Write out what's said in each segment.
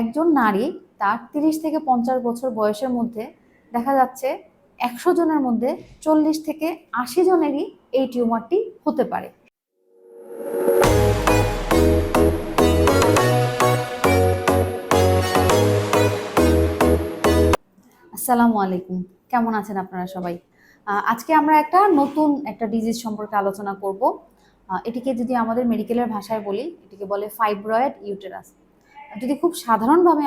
একজন নারী তার তিরিশ থেকে পঞ্চাশ বছর বয়সের মধ্যে দেখা যাচ্ছে একশো জনের মধ্যে চল্লিশ থেকে আশি জনেরই এই টিউমারটি হতে পারে। আসসালামু আলাইকুম। কেমন আছেন আপনারা সবাই? আজকে আমরা একটা নতুন একটা ডিজিজ সম্পর্কে আলোচনা করব। এটিকে যদি আমাদের মেডিকেলের ভাষায় বলি, এটিকে বলে ফাইব্রয়েড ইউটেরাস যদি খুব সাধারণভাবে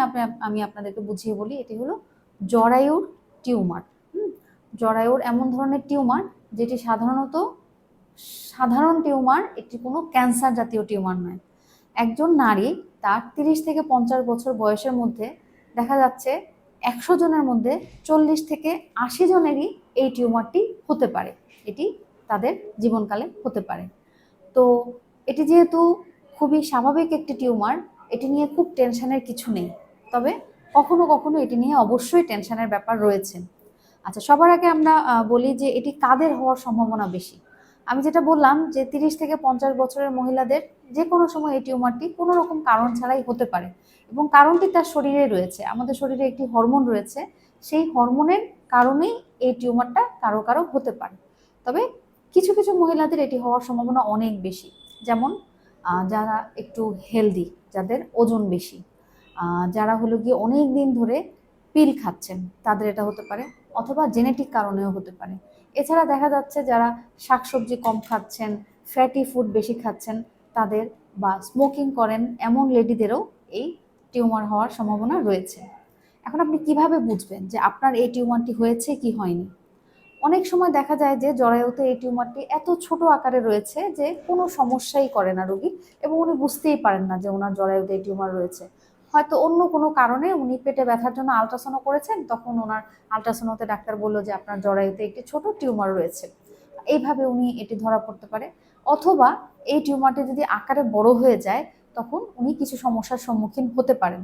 আমি আপনাদেরকে বুঝিয়ে বলি, এটি হলো জরায়ুর টিউমার। জরায়ুর এমন ধরনের টিউমার, যেটি সাধারণত সাধারণ টিউমার এটি কোনো ক্যান্সার জাতীয় টিউমার নয়। একজন নারী তার তিরিশ থেকে পঞ্চাশ বছর বয়সের মধ্যে দেখা যাচ্ছে একশো জনের মধ্যে চল্লিশ থেকে আশি জনেরই এই টিউমারটি হতে পারে। এটি তাদের জীবনকালে হতে পারে। তো এটি যেহেতু খুবই স্বাভাবিক একটি টিউমার এটি নিয়ে খুব টেনশনের কিছু নেই। তবে কখনো কখনো এটি নিয়ে অবশ্যই টেনশনের ব্যাপার রয়েছে। আচ্ছা সবার আগে আমরা বলি যে এটি কাদের হওয়ার সম্ভাবনা বেশি? আমি যেটা বললাম যে তিরিশ থেকে পঞ্চাশ বছরের মহিলাদের যে কোনো সময় এই টিউমারটি কোনো রকম কারণ ছাড়াই হতে পারে এবং কারণটি তার শরীরে রয়েছে। আমাদের শরীরে একটি হরমোন রয়েছে, সেই হরমোনের কারণেই এই টিউমারটা কারও কারও হতে পারে। তবে কিছু কিছু মহিলাদের এটি হওয়ার সম্ভাবনা অনেক বেশি। যেমন যারা একটু হেলদি যাদের ওজন বেশি। যারা হলো গিয়ে অনেক দিন ধরে পিল খাচ্ছেন, তাদের এটা হতে পারে অথবা জেনেটিক কারণেও হতে পারে। এছাড়া দেখা যাচ্ছে যারা শাকসবজি কম খাচ্ছেন ফ্যাটি ফুড বেশি খাচ্ছেন, তাদের বা স্মোকিং করেন এমন লেডিদেরও এই টিউমার হওয়ার সম্ভাবনা রয়েছে। এখন আপনি কীভাবে বুঝবেন যে আপনার এই টিউমারটি হয়েছে কি হয়নি? অনেক সময় দেখা যায় যে জরায়ুতে এই টিউমারটি এত ছোট আকারে রয়েছে যে কোনো সমস্যাই করে না রোগী এবং উনি বুঝতেই পারেন না যে ওনার জরায়ুতে এই টিউমার রয়েছে। হয়তো অন্য কোনো কারণে উনি পেটে ব্যথার জন্য আলট্রাসাউন্ড করেছেন, তখন ওনার আলট্রাসাউন্ডতে ডাক্তার বলল যে আপনার জরায়ুতে একটি ছোট টিউমার রয়েছে। এইভাবে উনি এটি ধরা পড়তে পারে। অথবা এই টিউমারটি যদি আকারে বড় হয়ে যায়, তখন উনি কিছু সমস্যার সম্মুখীন হতে পারেন।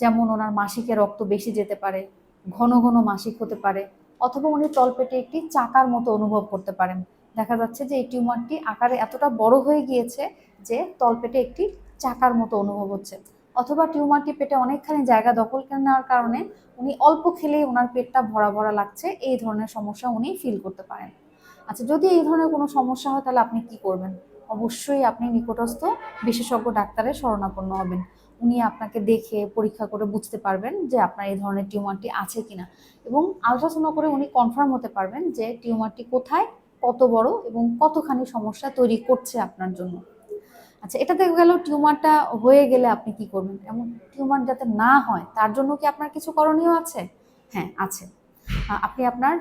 যেমন ওনার মাসিকে রক্ত বেশি যেতে পারে, ঘন ঘন মাসিক হতে পারে অথবা উনি তলপেটে একটি চাকার মতো অনুভব করতে পারেন। দেখা যাচ্ছে যে এই টিউমারটি আকারে এতটা বড় হয়ে গিয়েছে যে তলপেটে একটি চাকার মতো অনুভব হচ্ছে। অথবা টিউমারটি পেটে অনেকখানি জায়গা দখল করে নেওয়ার কারণে উনি অল্প খেলেই ওনার পেটটা ভরা ভরা লাগছে, এই ধরনের সমস্যা উনি ফিল করতে পারেন। আচ্ছা যদি এই ধরনের কোনো সমস্যা হয় তাহলে আপনি কি করবেন? অবশ্যই আপনি নিকটস্থ বিশেষজ্ঞ ডাক্তারের শরণাপন্ন হবেন। উনি আপনাকে দেখে পরীক্ষা করে বুঝতে পারবেন যে আপনার এই ধরনের টিউমারটি আছে কিনা। এবং আলট্রাসাউন্ড করে উনি কনফার্ম হতে পারবেন যে টিউমারটি কোথায়, কত বড় এবং কতখানি সমস্যা তৈরি করছে আপনার জন্য। আচ্ছা এটা থেকে গেল টিউমারটা হয়ে গেলে আপনি কি করবেন? এমন টিউমার যাতে না হয়, তার জন্য কি আপনার কিছু করণীয় আছে? হ্যাঁ আছে। আপনি আপনার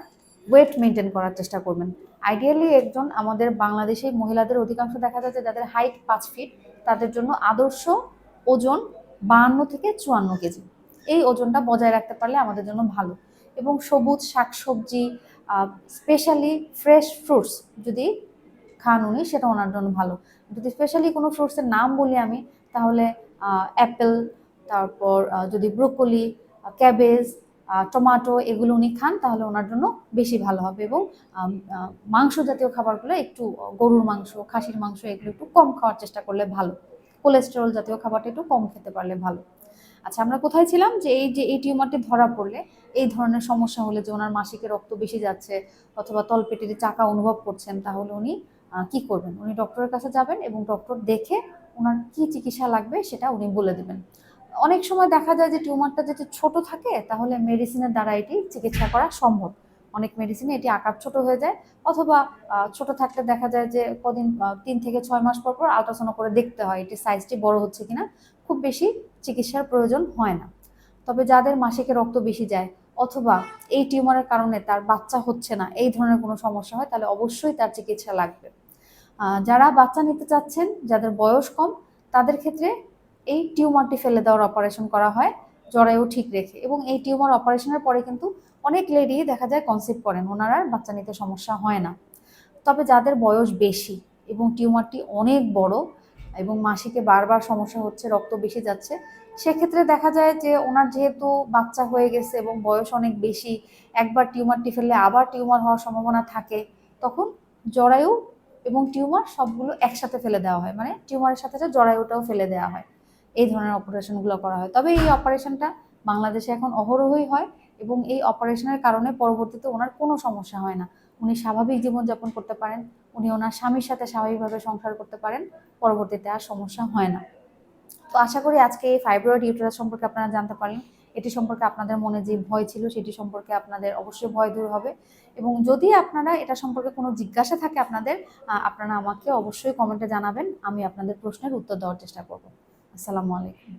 ওয়েট মেনটেন করার চেষ্টা করবেন। আইডিয়ালি একজন আমাদের বাংলাদেশি মহিলাদের অধিকাংশ দেখা যাচ্ছে যাদের হাইট পাঁচ ফিট তাদের জন্য আদর্শ ওজন বাহান্ন থেকে চুয়ান্ন কেজি। এই ওজনটা বজায় রাখতে পারলে আমাদের জন্য ভালো। এবং সবুজ শাকসবজি স্পেশালি ফ্রেশ ফ্রুটস যদি খান উনি, সেটা ওনার জন্য ভালো। যদি স্পেশালি কোনো ফ্রুটসের নাম বলি আমি, তাহলে অ্যাপেল তারপর যদি ব্রোকলি ক্যাবেজ টমাটো এগুলো উনি খান, তাহলে ওনার জন্য বেশি ভালো হবে। এবং মাংস জাতীয় খাবারগুলো একটু, গরুর মাংস, খাসির মাংস এগুলো একটু কম খাওয়ার চেষ্টা করলে ভালো। কোলেস্টেরল জাতীয় খাবারটা একটু কম খেতে পারলে ভালো। আচ্ছা আমরা কোথায় ছিলাম? যে এই যে এই টিউমারটি ধরা পড়লে, এই ধরনের সমস্যা হলে যে ওনার মাসিকে রক্ত বেশি যাচ্ছে অথবা তলপেটের চাকা অনুভব করছেন, তাহলে উনি কি করবেন? উনি ডক্টরের কাছে যাবেন এবং ডক্টর দেখে ওনার কি চিকিৎসা লাগবে সেটা উনি বলে দেবেন। অনেক সময় দেখা যায় যে টিউমারটা যদি ছোট থাকে, তাহলে মেডিসিনের দ্বারা এটি চিকিৎসা করা সম্ভব। অনেক মেডিসিনে এটি আকার ছোট হয়ে যায়। অথবা ছোট থাকলে দেখা যায় যে কদিন তিন থেকে ছয় মাস পর পর আলট্রাসাউন্ড করে দেখতে হয় এটি সাইজটি বড় হচ্ছে কিনা। খুব বেশি চিকিৎসার প্রয়োজন হয় না। তবে যাদের মাসিকে রক্ত বেশি যায় অথবা এই টিউমারের কারণে তার বাচ্চা হচ্ছে না, এই ধরনের কোনো সমস্যা হয়, তাহলে অবশ্যই তার চিকিৎসা লাগবে। যারা বাচ্চা নিতে চাচ্ছেন, যাদের বয়স কম, তাদের ক্ষেত্রে এই টিউমারটি ফেলে দেওয়ার অপারেশন করা হয়, জরায়ু ঠিক রেখে। এবং এই টিউমার অপারেশনের পরে কিন্তু অনেক লেডি দেখা যায় কনসেপ্ট করেন, ওনারা বাচ্চা নিতে সমস্যা হয় না। তবে যাদের বয়স বেশি এবং টিউমারটি অনেক বড় এবং মাসিকে বারবার সমস্যা হচ্ছে, রক্ত বেশি যাচ্ছে, সেক্ষেত্রে দেখা যায় যে ওনার যেহেতু বাচ্চা হয়ে গেছে এবং বয়স অনেক বেশি, একবার টিউমারটি ফেললে আবার টিউমার হওয়ার সম্ভাবনা থাকে, তখন জরায়ু এবং টিউমার সবগুলো একসাথে ফেলে দেওয়া হয়। মানে টিউমারের সাথে সাথে জরায়ুটাও ফেলে দেওয়া হয়। এই ধরনের অপারেশনগুলো করা হয়। তবে এই অপারেশনটা বাংলাদেশে এখন অহরহই হয়। এবং এই অপারেশনের কারণে পরবর্তীতে ওনার কোনো সমস্যা হয় না। উনি স্বাভাবিক জীবনযাপন করতে পারেন, উনি ওনার স্বামীর সাথে স্বাভাবিকভাবে সংসার করতে পারেন, পরবর্তীতে আর সমস্যা হয় না। তো আশা করি আজকে এই ফাইব্রয়েড ইউটেরাস সম্পর্কে আপনারা জানতে পারলেন। এটি সম্পর্কে আপনাদের মনে যে ভয় ছিল, সেটি সম্পর্কে আপনাদের অবশ্যই ভয় দূর হবে। এবং যদি আপনারা এটা সম্পর্কে কোনো জিজ্ঞাসা থাকে আপনাদের আপনারা আমাকে অবশ্যই কমেন্টে জানাবেন। আমি আপনাদের প্রশ্নের উত্তর দেওয়ার চেষ্টা করব। আসসালামু আলাইকুম।